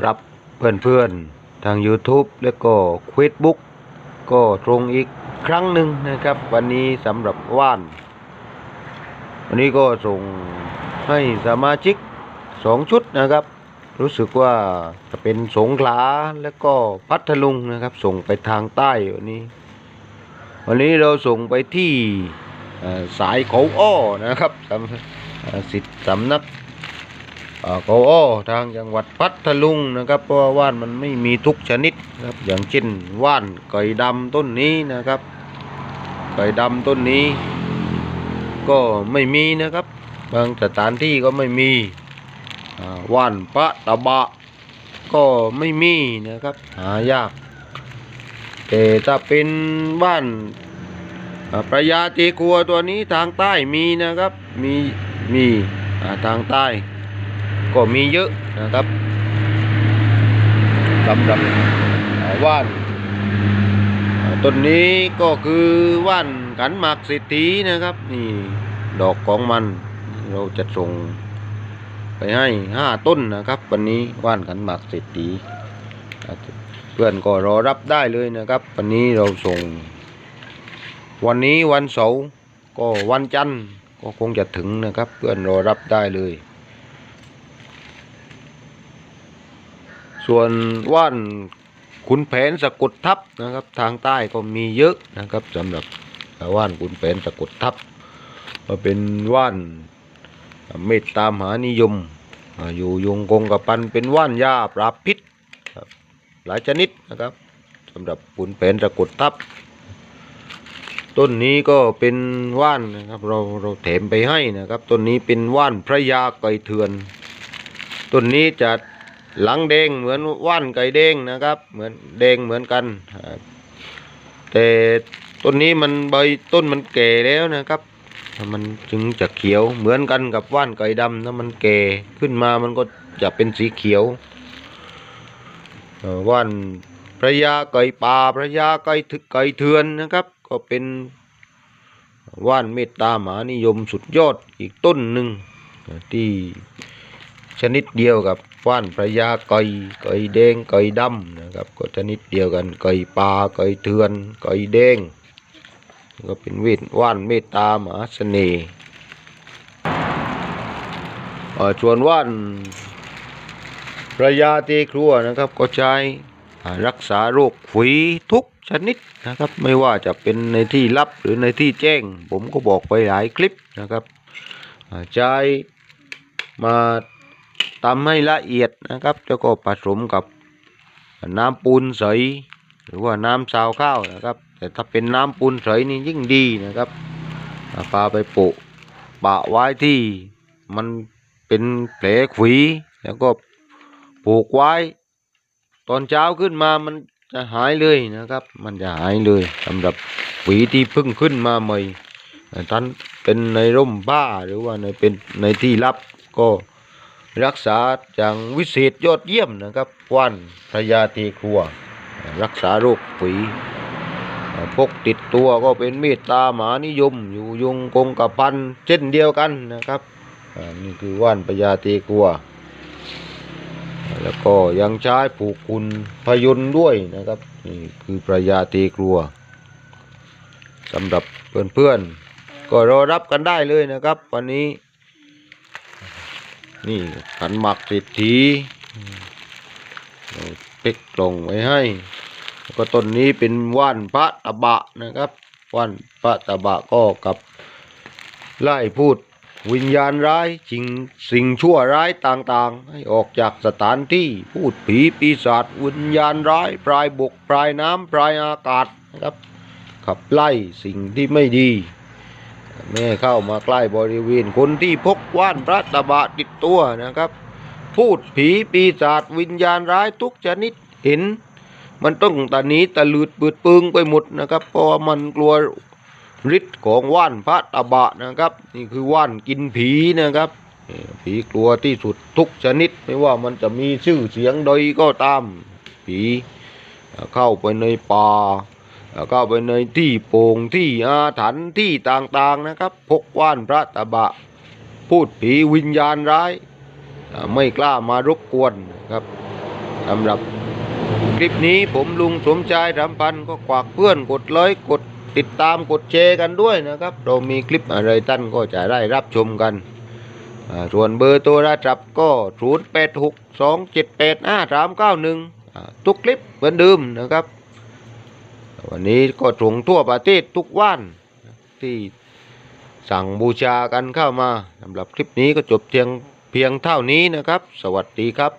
ครับเพื่อนๆ ทาง YouTube แล้วก็ Facebook ก็ตรงอีกครั้งหนึ่งนะครับ วันนี้สำหรับว่าน วันนี้ก็ส่งให้สมาชิกสองชุดนะครับ รู้สึกว่าจะเป็นสงขลาแล้วก็พัทลุงนะครับ ส่งไปทางใต้วันนี้ วันนี้เราส่งไปที่สายเขาอ้อนะครับสำสิทธิ์สำนัก เอ่อเขาอ้อทางจังหวัดพัทลุงนะครับ เพราะว่าว่านมันไม่มีทุกชนิดครับ อย่างเช่นว่านไก่ดำต้นนี้นะครับ ไก่ดำต้นนี้ ก็ไม่มีนะครับ บางสถานที่ก็ไม่มีว่านพระตะบะ ก็ไม่มีนะครับ หายาก แต่ถ้าเป็นว่านประยาตีกัวตัวนี้ทางใต้มีนะครับ มีมีทางใต้ ก็มีเยอะนะครับสำหรับว่านต้นนี้ก็คือว่านขันหมากเศรษฐีนะครับ นี่ดอกของมัน เราจะส่งไปให้ห้าต้นนะครับ วันนี้ว่านขันหมากเศรษฐีเพื่อนก็รอรับได้เลยนะครับ วันนี้เราส่ง วันนี้วันเสาร์ก็วันจันทร์ก็คงจะถึงนะครับ เพื่อนรอรับได้เลย ส่วนว่านขุนแผนสะกดทับนะครับ ทางใต้ก็มีเยอะนะครับสำหรับว่านขุนแผนสะกดทับก็เป็นว่านเมตตามหานิยม อยู่ยงคงกระพันเป็นว่านยาปราบพิษหลายชนิดนะครับสำหรับขุนแผนสะกดทับ ต้นนี้ก็เป็นว่านนะครับเราเราแถมไปให้นะครับต้นนี้เป็นว่านพระยาไก่เถื่อนต้นนี้จะ หลังแดงเหมือนว่านไก่แดงนะครับ เหมือนแดงเหมือนกัน แต่ต้นนี้มันใบต้นมันแก่แล้วนะครับมันจึงจะเขียวเหมือนกันกับว่านไก่ดำถ้ามันแก่ขึ้นมามันก็จะเป็นสีเขียวว่านพระยาไก่ป่าพระยาไก่ถึกไก่เถือนนะครับ ก็เป็นว่านเมตตาหมานิยมสุดยอดอีกต้นหนึ่งที่ชนิดเดียวกับ ว่านพระยาไก่ไก่แดงไก่ดำนะครับ ก็ชนิดเดียวกันไก่ป่าไก่เถือนไก่แดงก็เป็นเวทว่านเมตตามหาเสน่ห์เอ่อส่วนว่านพระยาเตครัวนะครับ ก็ใช้รักษาโรคฝีทุกชนิดนะครับ ไม่ว่าจะเป็นในที่ลับหรือในที่แจ้ง ผมก็บอกไปหลายคลิปนะครับใช้มา ตำให้ละเอียดนะครับแล้วก็ผสมกับน้ำปูนใสหรือว่าน้ำซาวข้าวนะครับ แต่ถ้าเป็นน้ำปูนใสนี่ยิ่งดีนะครับอ่าพาไปโปะปะไว้ที่มันเป็นแผลขวีแล้วก็ผูกไว้ ตอนเช้าขึ้นมามันจะหายเลยนะครับ มันจะหายเลยสำหรับขวีที่เพิ่งขึ้นมาใหม่อ่าท่านเป็นในร่มบ้าหรือว่าในเป็นในที่ลับก็ รักษาอย่างวิเศษยอดเยี่ยมนะครับว่านพระยาเทครัว รักษาโรคฝี พกติดตัวก็เป็นเมตตาหมานิยม อยู่ยงคงกระพันเช่นเดียวกันนะครับนี่คือว่านพระยาเทครัว แล้วก็ยังใช้ผูกคุณพยุนด้วยนะครับนี่คือพระยาเทครัวสำหรับเพื่อนๆก็รอรับกันได้เลยนะครับ วันนี้ นี่ขันหมักเศรษฐีเราเพ็กลงไว้ให้ แล้วก็ต้นนี้เป็นว่านพระตะบะนะครับ ว่านพระตะบะก็กับไล่พูดวิญญาณร้ายสิ่งสิ่งชั่วร้ายต่างๆ ให้ออกจากสถานที่พูดผีปีศาจวิญญาณร้ายปลายบกปลายน้ำปลายอากาศนะครับขับไล่สิ่งที่ไม่ดี ไม่เข้ามาใกล้บริเวณคนที่พกว่านพระตะบะติดตัวนะครับ พูดผีปีศาจวิญญาณร้ายทุกชนิดเห็น มันต้องตะหนีตะลืดปืดปึงไปหมดนะครับเพราะว่ามันกลัวฤทธิ์ของว่านพระตะบะนะครับ นี่คือว่านกินผีนะครับ ผีกลัวที่สุดทุกชนิด ไม่ว่ามันจะมีชื่อเสียงใดก็ตาม ผีเข้าไปในป่า แล้วก็ไปในที่โป่งที่อาถรรพ์ที่ต่างๆนะครับพกว่านพระตะบะ พูดผีวิญญาณร้าย ไม่กล้ามารบกวนนะครับสำหรับคลิปนี้ผมลุงสมชายรำพันก็ฝากเพื่อนกดไลค์กดติดตามกดแชร์กันด้วยนะครับ เรามีคลิปอะไรท่านก็จะได้รับชมกันส่วนเบอร์โทรศัพท์ก็ 0 8 6 2 7 8 5 3 9 1 ทุกคลิปเหมือนเดิมนะครับ วันนี้ก็ส่งทั่วประเทศทุกวันที่สั่งบูชากันเข้ามาสำหรับคลิปนี้ก็จบเพียงเพียงเท่านี้นะครับ สวัสดีครับ